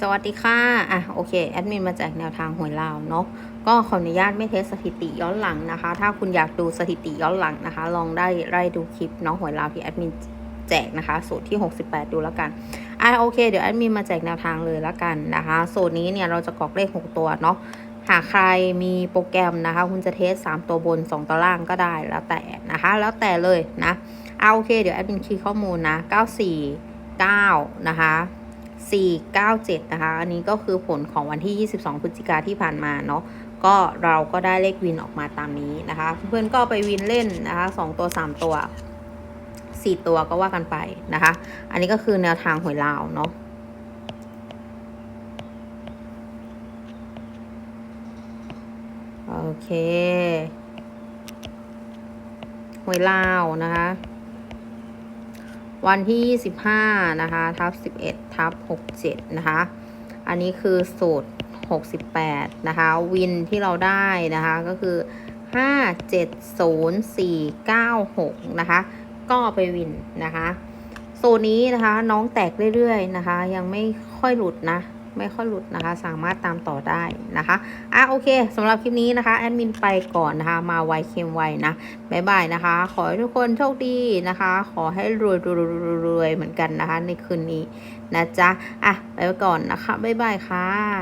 สวัสดีค่ะ อะ โอเค แอดมินมาแจกแนวทางหวยลาวเนาะ ก็ขออนุญาตไม่เทสสถิติย้อนหลังนะคะ ถ้าคุณอยากดูสถิติย้อนหลังนะคะ ลองได้ไล่ดูคลิปเนาะหวยลาวที่แอดมินแจกนะคะ สูตรที่ 68 ดูแล้วกัน อะ โอเค เดี๋ยวแอดมินมาแจกแนวทางเลยแล้วกันนะคะ สูตรนี้เนี่ยเราจะกรอกเลข 6 ตัวเนาะ หากใครมีโปรแกรมนะคะ คุณจะเทส 3 ตัวบน 2 ตัวล่างก็ได้แล้วแต่นะคะ แล้วแต่เลยนะ เอาโอเค เดี๋ยวแอดมินคีย์ข้อมูลนะ 949 นะคะ 497 นะคะ อันนี้ก็คือผลของวันที่ 22 พฤศจิกาที่ผ่านมาเนาะ ก็เราก็ได้เลขวินออกมาตามนี้นะคะ เพื่อนๆก็ไปวินเล่นนะคะ 2 ตัว 3 ตัว 4 ตัวก็ว่ากันไปนะคะ อันนี้ก็คือแนวทางหวยลาวเนาะโอเคหวยลาวนะคะ วันที่ 25 นะคะ ทับ 11 ทับ 67 นะคะ อันนี้คือสูตร 68 นะคะ วินที่เราได้นะคะก็คือ 570496 นะคะ ก็ไปวินนะคะ สูตรนี้นะคะน้องแตกเรื่อยๆนะคะ ยังไม่ค่อยหลุดนะ ไม่ค่อยหลุดนะคะ สามารถตามต่อได้นะคะอะโอเคสำหรับคลิปนี้นะคะแอดมินไปก่อนนะคะ มาไวเค็มไวนะบ๊ายบายนะคะ ขอให้ทุกคนโชคดีนะคะ ขอให้รวยรวยรวยรวยเหมือนกันนะคะ ในคืนนี้นะจ๊ะอะไปก่อนนะคะบ๊ายบายค่ะ